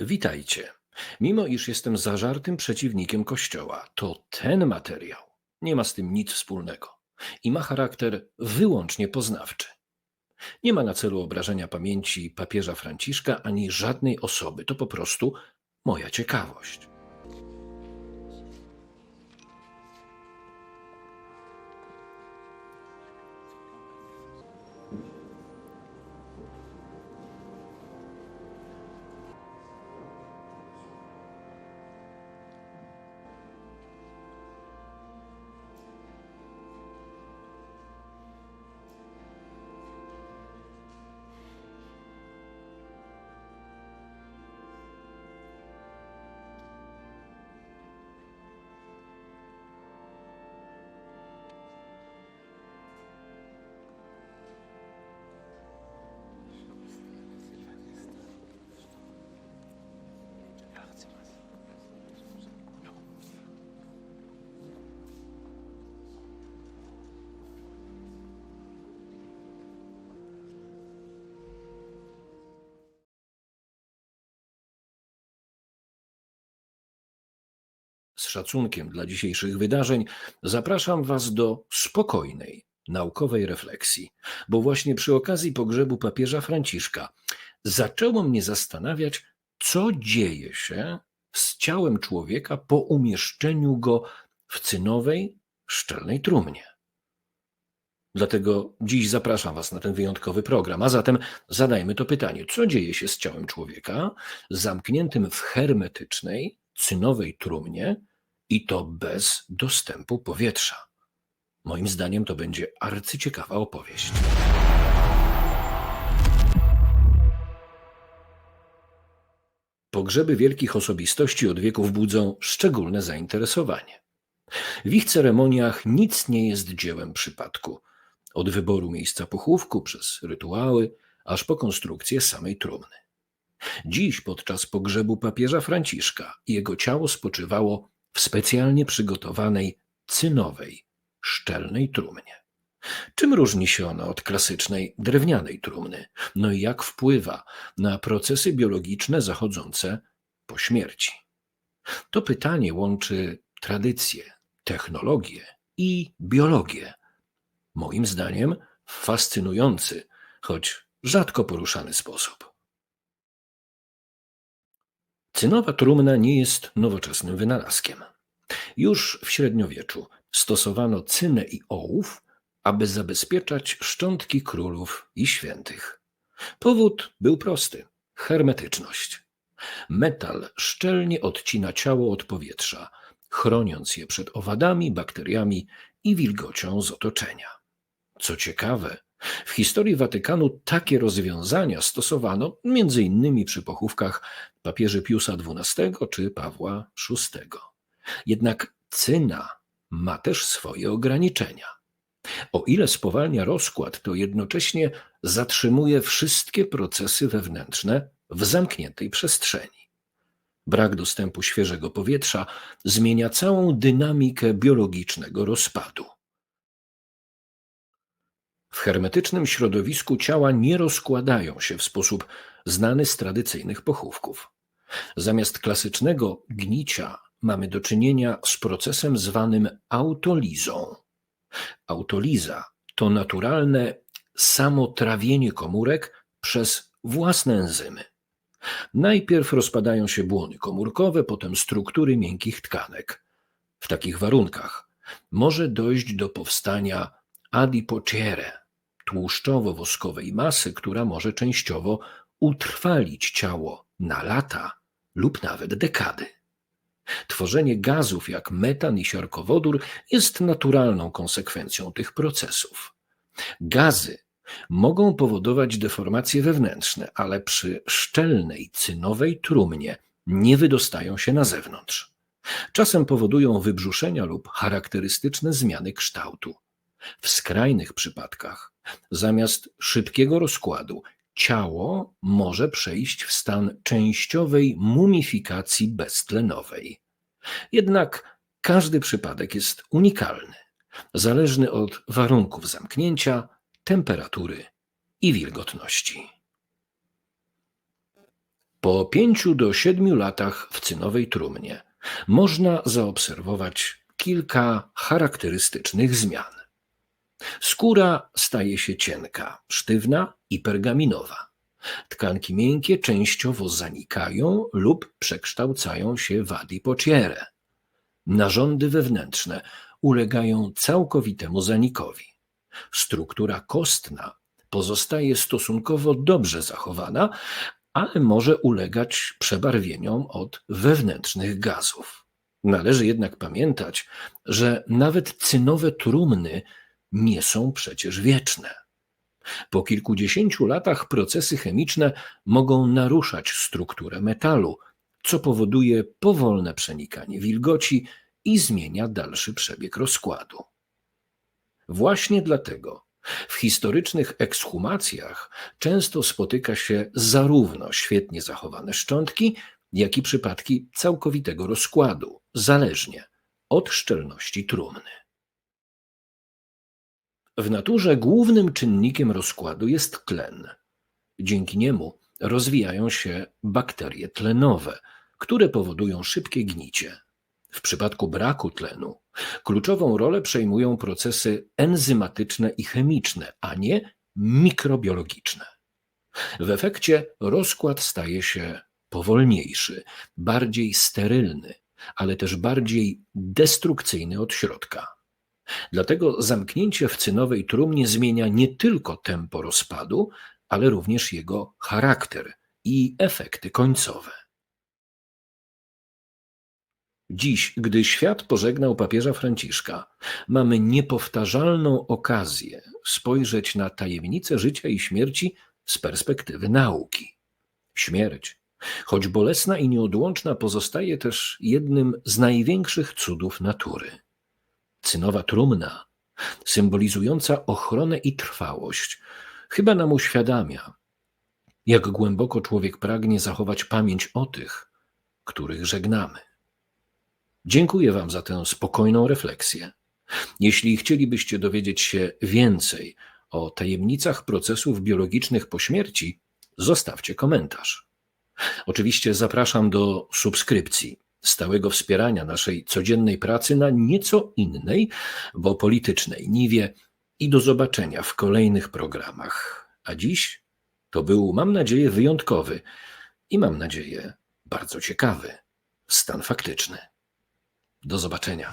Witajcie. Mimo iż jestem zażartym przeciwnikiem Kościoła, to ten materiał nie ma z tym nic wspólnego i ma charakter wyłącznie poznawczy. Nie ma na celu obrażenia pamięci papieża Franciszka ani żadnej osoby. To po prostu moja ciekawość. Z szacunkiem dla dzisiejszych wydarzeń zapraszam Was do spokojnej, naukowej refleksji, bo właśnie przy okazji pogrzebu papieża Franciszka zaczęło mnie zastanawiać, co dzieje się z ciałem człowieka po umieszczeniu go w cynowej, szczelnej trumnie. Dlatego dziś zapraszam Was na ten wyjątkowy program. A zatem zadajmy to pytanie: co dzieje się z ciałem człowieka zamkniętym w hermetycznej, cynowej trumnie i to bez dostępu powietrza? Moim zdaniem to będzie arcyciekawa opowieść. Pogrzeby wielkich osobistości od wieków budzą szczególne zainteresowanie. W ich ceremoniach nic nie jest dziełem przypadku. Od wyboru miejsca pochówku przez rytuały, aż po konstrukcję samej trumny. Dziś, podczas pogrzebu papieża Franciszka, jego ciało spoczywało w specjalnie przygotowanej cynowej, szczelnej trumnie. Czym różni się ona od klasycznej drewnianej trumny? No i jak wpływa na procesy biologiczne zachodzące po śmierci? To pytanie łączy tradycję, technologię i biologię. Moim zdaniem w fascynujący, choć rzadko poruszany sposób. Cynowa trumna nie jest nowoczesnym wynalazkiem. Już w średniowieczu stosowano cynę i ołów, aby zabezpieczać szczątki królów i świętych. Powód był prosty hermetyczność. Metal szczelnie odcina ciało od powietrza, chroniąc je przed owadami, bakteriami i wilgocią z otoczenia. Co ciekawe, w historii Watykanu takie rozwiązania stosowano m.in. przy pochówkach papieży Piusa XII czy Pawła VI. Jednak cyna ma też swoje ograniczenia. O ile spowalnia rozkład, to jednocześnie zatrzymuje wszystkie procesy wewnętrzne w zamkniętej przestrzeni. Brak dostępu świeżego powietrza zmienia całą dynamikę biologicznego rozpadu. W hermetycznym środowisku ciała nie rozkładają się w sposób znany z tradycyjnych pochówków. Zamiast klasycznego gnicia mamy do czynienia z procesem zwanym autolizą. Autoliza to naturalne samotrawienie komórek przez własne enzymy. Najpierw rozpadają się błony komórkowe, potem struktury miękkich tkanek. W takich warunkach może dojść do powstania adipociere, tłuszczowo-woskowej masy, która może częściowo utrwalić ciało na lata lub nawet dekady. Tworzenie gazów jak metan i siarkowodór jest naturalną konsekwencją tych procesów. Gazy mogą powodować deformacje wewnętrzne, ale przy szczelnej cynowej trumnie nie wydostają się na zewnątrz. Czasem powodują wybrzuszenia lub charakterystyczne zmiany kształtu. W skrajnych przypadkach, zamiast szybkiego rozkładu, ciało może przejść w stan częściowej mumifikacji beztlenowej. Jednak każdy przypadek jest unikalny, zależny od warunków Po pięciu do siedmiu latach w cynowej trumnie można zaobserwować kilka charakterystycznych zmian. Skóra staje się cienka, sztywna i pergaminowa. Tkanki miękkie częściowo zanikają lub przekształcają się w adipocierę. Narządy wewnętrzne ulegają całkowitemu zanikowi. Struktura kostna pozostaje stosunkowo dobrze zachowana, ale może ulegać przebarwieniom od wewnętrznych gazów. Należy jednak pamiętać, że nawet cynowe trumny nie są przecież wieczne. Po kilkudziesięciu latach procesy chemiczne mogą naruszać strukturę metalu, co powoduje powolne przenikanie wilgoci i zmienia dalszy przebieg rozkładu. Właśnie dlatego w historycznych ekshumacjach często spotyka się zarówno świetnie zachowane szczątki, jak i przypadki całkowitego rozkładu, zależnie od szczelności trumny. W naturze głównym czynnikiem rozkładu jest tlen. Dzięki niemu rozwijają się bakterie tlenowe, które powodują szybkie gnicie. W przypadku braku tlenu kluczową rolę przejmują procesy enzymatyczne i chemiczne, a nie mikrobiologiczne. W efekcie rozkład staje się powolniejszy, bardziej sterylny, ale też bardziej destrukcyjny od środka. Dlatego zamknięcie w cynowej trumnie zmienia nie tylko tempo rozpadu, ale również jego charakter i efekty końcowe. Dziś, gdy świat pożegnał papieża Franciszka, mamy niepowtarzalną okazję spojrzeć na tajemnicę życia i śmierci z perspektywy nauki. Śmierć, choć bolesna i nieodłączna, pozostaje też jednym z największych cudów natury. Cynowa trumna, symbolizująca ochronę i trwałość, chyba nam uświadamia, jak głęboko człowiek pragnie zachować pamięć o tych, których żegnamy. Dziękuję Wam za tę spokojną refleksję. Jeśli chcielibyście dowiedzieć się więcej o tajemnicach procesów biologicznych po śmierci, zostawcie komentarz. Oczywiście zapraszam do subskrypcji, stałego wspierania naszej codziennej pracy na nieco innej, bo politycznej niwie i do zobaczenia w kolejnych programach. A dziś to był, mam nadzieję, wyjątkowy i mam nadzieję bardzo ciekawy stan faktyczny. Do zobaczenia.